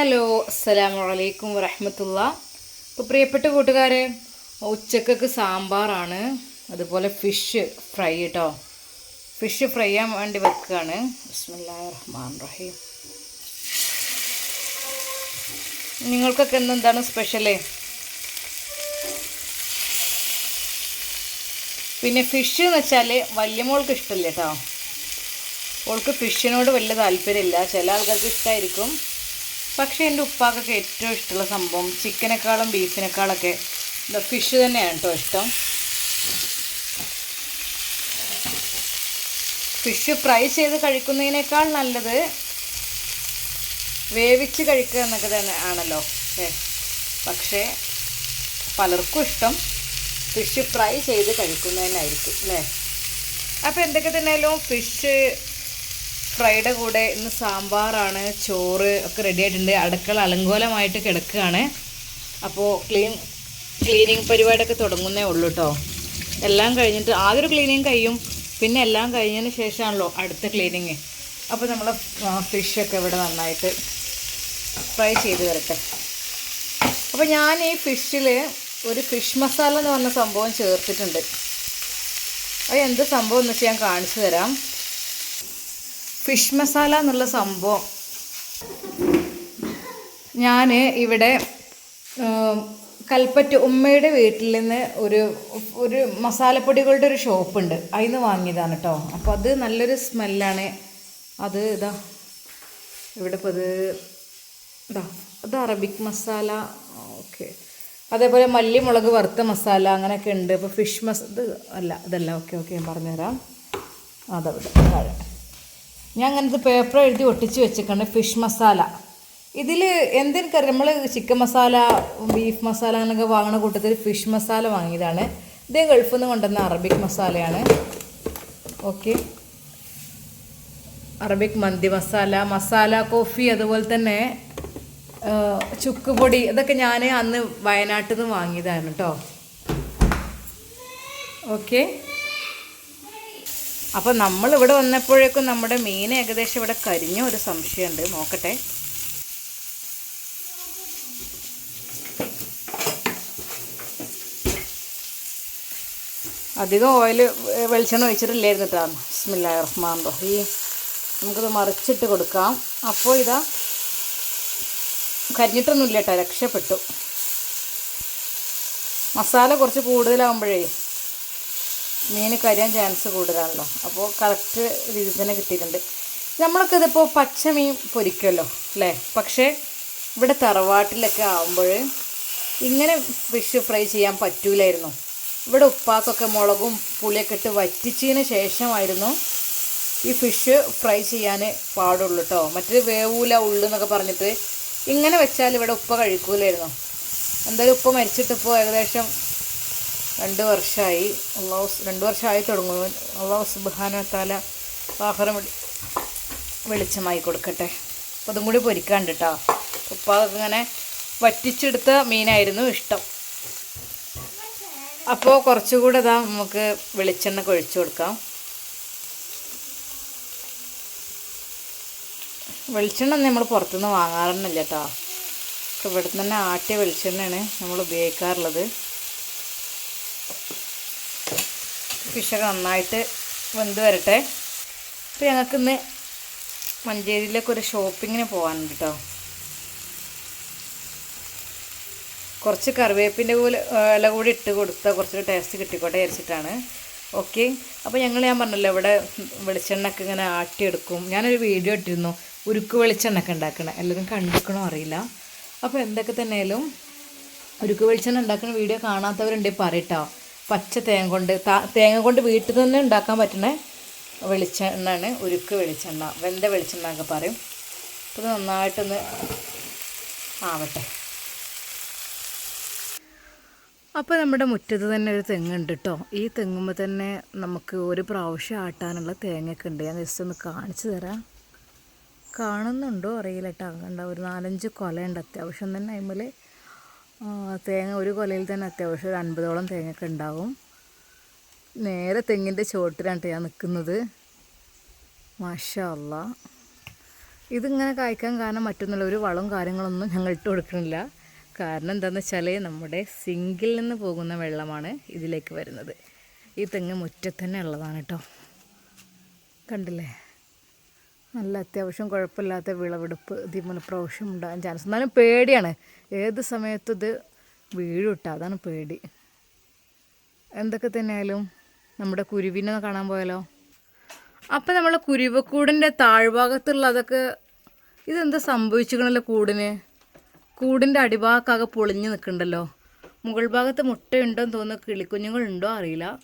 Hello അസ്സലാമു അലൈക്കും വറഹമത്തുള്ള. ഇപ്പോൾ പ്രിയപ്പെട്ട കൂട്ടുകാരെ ഉച്ചക്കൊക്കെ സാമ്പാറാണ്. അതുപോലെ ഫിഷ് ഫ്രൈ കേട്ടോ ഫിഷ് ഫ്രൈ ചെയ്യാൻ വേണ്ടി വെക്കുകയാണ് ബിസ്മില്ലാഹിർ റഹ്മാൻ റഹീം നിങ്ങൾക്കൊക്കെ ഇന്ന് എന്താണ് സ്പെഷ്യൽ? പിന്നെ ഫിഷ് എന്ന് വെച്ചാൽ വലിയ മോൾക്ക് ഇഷ്ടമില്ല കേട്ടോ ഓൾക്ക് ഫിഷിനോട് വലിയ താല്പര്യമില്ല. ചില ആൾക്കാർക്ക് ഇഷ്ടമായിരിക്കും പക്ഷേ എന്റെ ഉപ്പാക്കൊക്കെ ഏറ്റവും ഇഷ്ടമുള്ള സംഭവം ചിക്കനേക്കാളും ബീഫിനേക്കാളൊക്കെ എന്താ ഫിഷ് തന്നെയാണ് കേട്ടോ ഇഷ്ടം. ഫിഷ് ഫ്രൈ ചെയ്ത് കഴിക്കുന്നതിനേക്കാൾ നല്ലത് വേവിച്ച് കഴിക്കുക എന്നൊക്കെ തന്നെ ആണല്ലോ. പക്ഷേ പലർക്കും ഇഷ്ടം ഫിഷ് ഫ്രൈ ചെയ്ത് കഴിക്കുന്നതിനായിരിക്കും അല്ലേ? അപ്പോൾ എന്തൊക്കെ തന്നെയാലും ഫിഷ് ഫ്രൈയുടെ കൂടെ ഇന്ന് സാമ്പാറാണ് ചോറ് ഒക്കെ റെഡി ആയിട്ടുണ്ട്. അടുക്കള അലങ്കോലമായിട്ട് കിടക്കുകയാണ്. അപ്പോൾ ക്ലീൻ ക്ലീനിങ് പരിപാടിയൊക്കെ തുടങ്ങുന്നേ ഉള്ളൂ കേട്ടോ എല്ലാം കഴിഞ്ഞിട്ട് ആദ്യം ക്ലീനിങ് കഴിയും. പിന്നെ എല്ലാം കഴിഞ്ഞതിന് ശേഷമാണല്ലോ അടുത്ത ക്ലീനിങ് അപ്പോൾ നമ്മൾ ഫിഷൊക്കെ ഇവിടെ നന്നായിട്ട് ഫ്രൈ ചെയ്ത് വരട്ടെ. അപ്പോൾ ഞാൻ ഈ ഫിഷിൽ ഒരു ഫിഷ് മസാല എന്ന് പറഞ്ഞ സംഭവം ചേർത്തിട്ടുണ്ട്. അത് എന്ത് സംഭവം എന്ന് വെച്ചാൽ ഞാൻ കാണിച്ചു തരാം. ഫിഷ് മസാല എന്നുള്ള സംഭവം. ഞാൻ ഇവിടെ കൽപ്പറ്റ ഉമ്മയുടെ വീട്ടിൽ നിന്ന് ഒരു ഒരു മസാലപ്പൊടികളുടെ ഒരു ഷോപ്പുണ്ട്. അതിൽ നിന്ന് വാങ്ങിയതാണ് കേട്ടോ അപ്പോൾ അത് നല്ലൊരു സ്മെല്ലാണ്. അത് ഇതാ ഇവിടെ ഇപ്പോൾ അത് ഇതാ അത് അറബിക് മസാല ഓക്കെ. അതേപോലെ മല്ലിമുളക് വറുത്ത മസാല അങ്ങനെയൊക്കെ ഉണ്ട്. ഇപ്പോൾ ഫിഷ് മസ ഇത് അല്ല ഇതല്ല. ഓക്കെ ഓക്കെ ഞാൻ പറഞ്ഞുതരാം. അതവിടെ താഴെ. ഞാൻ അങ്ങനത്തെ പേപ്പർ എഴുതി ഒട്ടിച്ച് വെച്ചിട്ടുണ്ട് ഫിഷ് മസാല ഇതിൽ എന്തിനൊക്കെ നമ്മൾ ചിക്കൻ മസാല ബീഫ് മസാല അങ്ങനെയൊക്കെ വാങ്ങുന്ന കൂട്ടത്തിൽ ഫിഷ് മസാല വാങ്ങിയതാണ്. ഇത് ഗൾഫിൽ നിന്ന് കൊണ്ടുവന്ന അറബിക് മസാലയാണ് ഓക്കെ അറബിക് മന്തി മസാല മസാല കോഫി അതുപോലെ തന്നെ ആ, ചുക്ക് പൊടി ഇതൊക്കെ ഞാൻ അന്ന് വയനാട്ടിൽ നിന്ന് വാങ്ങിയതാണ് കേട്ടോ ഓക്കെ അപ്പോൾ നമ്മൾ ഇവിടെ വന്നപ്പോഴേക്കും നമ്മുടെ മീൻ ഏകദേശം ഇവിടെ കരിഞ്ഞ ഒരു സംശയമുണ്ട്. നോക്കട്ടെ. അധികം ഓയിൽ വെളിച്ചെണ്ണ ഒഴിച്ചിട്ടില്ലായിരുന്നു കേട്ടോ. ബിസ്മില്ലാ റഹ്മാൻ റഹീം. നമുക്കിത് മറിച്ചിട്ട് കൊടുക്കാം. അപ്പോൾ ഇതാ കരിഞ്ഞിട്ടൊന്നുമില്ല കേട്ടോ. രക്ഷപ്പെട്ടു. മസാല കുറച്ച് കൂടുതലാകുമ്പോഴേ മീൻ കരിയാൻ ചാൻസ് കൂടുതലാണല്ലോ. അപ്പോൾ കറക്റ്റ് രീതിയിൽ തന്നെ കിട്ടിയിട്ടുണ്ട്. നമ്മളൊക്കെ ഇതിപ്പോൾ പച്ച മീൻ പൊരിക്കുമല്ലോ അല്ലേ? പക്ഷേ ഇവിടെ തറവാട്ടിലൊക്കെ ആകുമ്പോൾ ഇങ്ങനെ ഫിഷ് ഫ്രൈ ചെയ്യാൻ പറ്റൂലായിരുന്നു. ഇവിടെ ഉപ്പാക്കൊക്കെ മുളകും പുളിയൊക്കെ ഇട്ട് വറ്റിച്ചതിന് ശേഷമായിരുന്നു ഈ ഫിഷ് ഫ്രൈ ചെയ്യാൻ പാടുള്ളൂ കേട്ടോ മറ്റേ വേവൂല ഉള്ളു എന്നൊക്കെ പറഞ്ഞിട്ട് ഇങ്ങനെ വെച്ചാൽ ഇവിടെ ഉപ്പ കഴിക്കൂലായിരുന്നു. എന്തായാലും ഉപ്പ മരിച്ചിട്ടിപ്പോൾ ഏകദേശം രണ്ട് വർഷമായി അള്ളാഹു രണ്ട് വർഷമായി തുടങ്ങുന്നു. അള്ളാഹു ബഹാനത്താല വാഹനം വെളിച്ചമായി കൊടുക്കട്ടെ. അപ്പോൾ അതും കൂടി പൊരിക്കാണ്ട് കേട്ടോ ഉപ്പാക്ക് ഇങ്ങനെ വറ്റിച്ചെടുത്ത മീനായിരുന്നു ഇഷ്ടം. അപ്പോൾ കുറച്ചുകൂടെ ഇതാ നമുക്ക് വെളിച്ചെണ്ണ കൊഴിച്ചു കൊടുക്കാം. വെളിച്ചെണ്ണ നമ്മൾ പുറത്തുനിന്ന് വാങ്ങാറൊന്നുമില്ല കേട്ടോ ഒക്കെ ഇവിടെ തന്നെ ആട്ടിയ വെളിച്ചെണ്ണയാണ് നമ്മൾ ഉപയോഗിക്കാറുള്ളത്. ഫിഷൊക്കെ നന്നായിട്ട് വെന്ത് വരട്ടെ. അപ്പം ഞങ്ങൾക്കിന്ന് മഞ്ചേരിയിലേക്ക് ഒരു ഷോപ്പിങ്ങിന് പോകാനുണ്ട് കേട്ടോ കുറച്ച് കറിവേപ്പിന്റെ ഇല കൂടി ഇട്ട് കൊടുത്താൽ കുറച്ചൊരു ടേസ്റ്റ് കിട്ടിക്കോട്ടെ വിചാരിച്ചിട്ടാണ്. ഓക്കെ അപ്പോൾ ഞങ്ങൾ ഞാൻ പറഞ്ഞല്ലോ ഇവിടെ വെളിച്ചെണ്ണയൊക്കെ ഇങ്ങനെ ആട്ടിയെടുക്കും. ഞാനൊരു വീഡിയോ ഇട്ടിരുന്നു ഉരുക്ക് വെളിച്ചെണ്ണയൊക്കെ ഉണ്ടാക്കണം. എല്ലാവരും കണ്ടിരിക്കണോ അറിയില്ല. അപ്പോൾ എന്തൊക്കെ തന്നെയാലും ഉരുക്ക് വെളിച്ചെണ്ണ ഉണ്ടാക്കുന്ന വീഡിയോ കാണാത്തവരുണ്ടെങ്കിൽ പറയട്ടോ പച്ച തേങ്ങ കൊണ്ട് തേങ്ങ കൊണ്ട് വീട്ടിൽ തന്നെ ഉണ്ടാക്കാൻ പറ്റുന്ന വെളിച്ചെണ്ണയാണ് ഉരുക്ക് വെളിച്ചെണ്ണ വെന്ത വെളിച്ചെണ്ണ എന്നൊക്കെ പറയും. അപ്പോൾ നന്നായിട്ടൊന്ന് ആവട്ടെ. അപ്പോൾ നമ്മുടെ മുറ്റത്ത് തന്നെ ഒരു തെങ്ങുണ്ട് കേട്ടോ ഈ തെങ്ങുമ്പോൾ തന്നെ നമുക്ക് ഒരു പ്രാവശ്യം ആട്ടാനുള്ള തേങ്ങയൊക്കെ ഉണ്ട്. ഞാൻ ജസ്റ്റ് ഒന്ന് കാണിച്ചു തരാം. കാണുന്നുണ്ടോ? അറിയില്ല കേട്ടോ കണ്ട? ഒരു നാലഞ്ച് കൊലയുണ്ട് അത്യാവശ്യം തന്നെ. അതിന്മേൽ തേങ്ങ ഒരു കൊലയിൽ തന്നെ അത്യാവശ്യം ഒരു അൻപതോളം തേങ്ങയൊക്കെ ഉണ്ടാവും. നേരെ തെങ്ങിന്റെ ചുവട്ടിലാണ് ട്ടോ ഞാൻ നിൽക്കുന്നത്. മാഷല്ല ഇതിങ്ങനെ കായ്ക്കാൻ കാരണം മറ്റൊന്നുള്ള ഒരു വളവും കാര്യങ്ങളൊന്നും ഞങ്ങൾ ഇട്ട് കൊടുക്കുന്നില്ല. കാരണം എന്താണെന്ന് വെച്ചാൽ നമ്മുടെ സിങ്കിൽ നിന്ന് പോകുന്ന വെള്ളമാണ് ഇതിലേക്ക് വരുന്നത്. ഈ തെങ്ങ് മുറ്റത്തന്നെ ഉള്ളതാണ് കേട്ടോ. കണ്ടില്ലേ? നല്ല അത്യാവശ്യം കുഴപ്പമില്ലാത്ത വിളവെടുപ്പ് ഇതിമൂലം പ്രാവശ്യം ഉണ്ടാകാൻ ചാൻസ് എന്നാലും പേടിയാണ്. ഏത് സമയത്തും ഇത് വീഴുട്ട അതാണ് പേടി. എന്തൊക്കെ തന്നെയായാലും നമ്മുടെ കുരുവിനെ കാണാൻ പോയാലോ? അപ്പം നമ്മളെ കുരുവക്കൂടിന്റെ താഴ്ഭാഗത്തുള്ള അതൊക്കെ ഇതെന്താ സംഭവിച്ചിരിക്കണല്ലോ കൂടിന്? കൂടിന്റെ അടിഭാഗക്കാകെ പൊളിഞ്ഞ് നിൽക്കണ്ടല്ലോ? മുകൾ ഭാഗത്ത് മുട്ടയുണ്ടോ എന്ന് തോന്നുന്നു. കിളിക്കുഞ്ഞുങ്ങളുണ്ടോ അറിയില്ല.